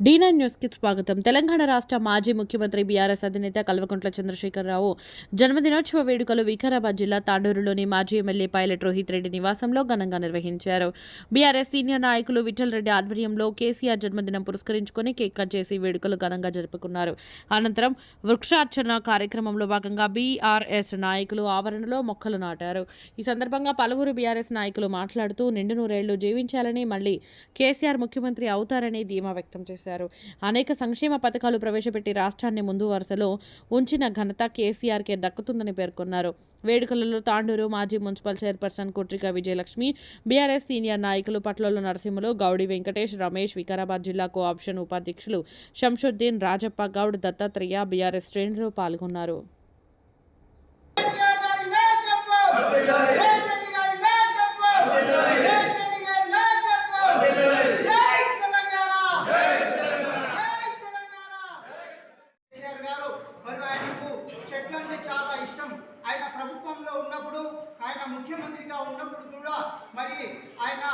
డీనా న్యూస్కి స్వాగతం. తెలంగాణ రాష్ట్ర మాజీ ముఖ్యమంత్రి బీఆర్ఎస్ అధినేత కల్వకుంట్ల చంద్రశేఖరరావు జన్మదినోత్సవ వేడుకలు వికారాబాద్ జిల్లా తాండూరులోని మాజీ ఎమ్మెల్యే పైలట్ రోహిత్ రెడ్డి నివాసంలో ఘనంగా నిర్వహించారు. బీఆర్ఎస్ సీనియర్ నాయకులు విఠల్ రెడ్డి ఆధ్వర్యంలో కేసీఆర్ జన్మదినం పురస్కరించుకొని కేక్ కట్ చేసి వేడుకలు ఘనంగా జరుపుకున్నారు. అనంతరం వృక్షార్చన కార్యక్రమంలో భాగంగా బీఆర్ఎస్ నాయకులు ఆవరణలో మొక్కలు నాటారు. ఈ సందర్భంగా పలువురు బీఆర్ఎస్ నాయకులు మాట్లాడుతూ నిండు నూరేళ్ళు జీవించాలని మళ్ళీ కేసీఆర్ ముఖ్యమంత్రి అవుతారని ధీమా వ్యక్తం చేశారు. అనేక సంక్షేమ పథకాలు ప్రవేశపెట్టి రాష్ట్రాన్ని ముందు వరుసలో ఉంచిన ఘనత కేసీఆర్కే దక్కుతుందని పేర్కొన్నారు. వేడుకలలో తాండూరు మాజీ municipal chairperson Kutrika Vijayalakshmi BRS senior నాయకులు పట్లోలు నరసింహులు గౌడి వెంకటేష్ రమేష్ వికారాబాద్ జిల్లా కోఆప్షన్ ఉపాధ్యక్షులు శంషుద్దీన్ రాజప్ప గౌడ్ దత్తాత్రేయ బీఆర్ఎస్ శ్రేణులు పాల్గొన్నారు. ఆయన ముఖ్యమంత్రిగా ఉన్నప్పుడు కూడా మరి ఆయన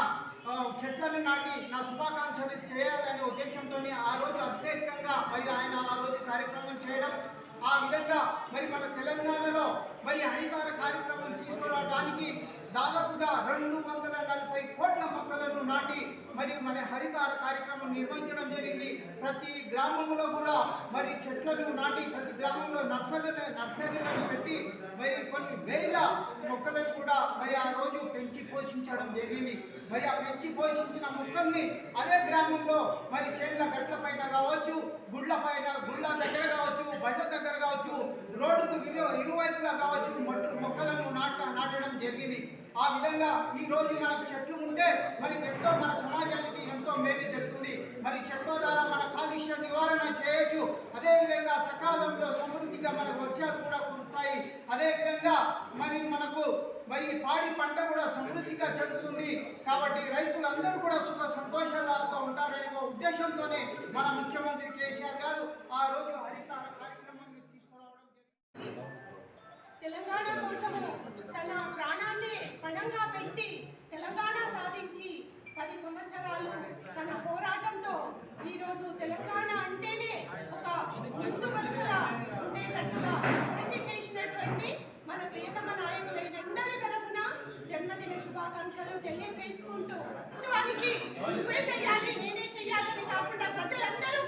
చెట్లను నాటి నా శుభాకాంక్షలు చేయాలనే ఉద్దేశంతో ఆ రోజు అధికారికంగా మరి ఆయన ఆ రోజు కార్యక్రమం చేయడం ఆ విధంగా మరి మన తెలంగాణలో మరి హరితార కార్యక్రమం తీసుకురావడానికి దాదాపుగా రెండు వందల నలభై కోట్ల మొక్కలను నాటి మరి మన హరితార కార్యక్రమం నిర్వహించడం జరిగింది. ప్రతి గ్రామంలో కూడా మరి చెట్లను నాటి ప్రతి గ్రామంలో నర్సరీలు నర్సరీలను పెట్టి మరి కొన్ని వేల మొక్కలను కూడా మరి ఆ రోజు పెంచి పోషించడం జరిగింది. మరి ఆ పెంచి పోషించిన మొక్కల్ని అదే గ్రామంలో మరి చేనుల గట్ల పైన కావచ్చు గుళ్ళ పైన గుళ్ళ దగ్గర కావచ్చు బండ్ల దగ్గర కావచ్చు రోడ్డుకు ఇరు ఇరువైపులా కావచ్చు మొట్ట- మొక్కలను నాట నాటడం జరిగింది ఆ విధంగా ఈ రోజు మనకు చెట్లు ఉంటే మరి ఎంతో మన సమాజానికి ఎంతో మేలు జరుగుతుంది. మరి చెట్ల ద్వారా మన కాలుష్య నివారణ చేయొచ్చు. అదేవిధంగా సకాలంలో సమృద్ధిగా మన వర్షాలు కూడా కురుస్తాయి. అదేవిధంగా మరి మనకు మరి పాడి పంట కూడా సమృద్ధిగా జరుగుతుంది. కాబట్టి రైతులందరూ కూడా సుఖ సంతోషాలతో ఉంటారనే ఒక ఉద్దేశంతోనే మన ముఖ్యమంత్రి సాధించి పది సంవత్సరాలు తన పోరాటంతో ఈరోజు తెలంగాణ అంటేనే ఒక ముందు వరుసగా ఉండేటట్టుగా కృషి చేసినటువంటి మన ప్రియతమ నాయకులైన అందరి తరఫున జన్మదిన శుభాకాంక్షలు తెలియజేసుకుంటూ దానికి నువ్వే చెయ్యాలి నేనే చెయ్యాలని కాకుండా ప్రజలందరూ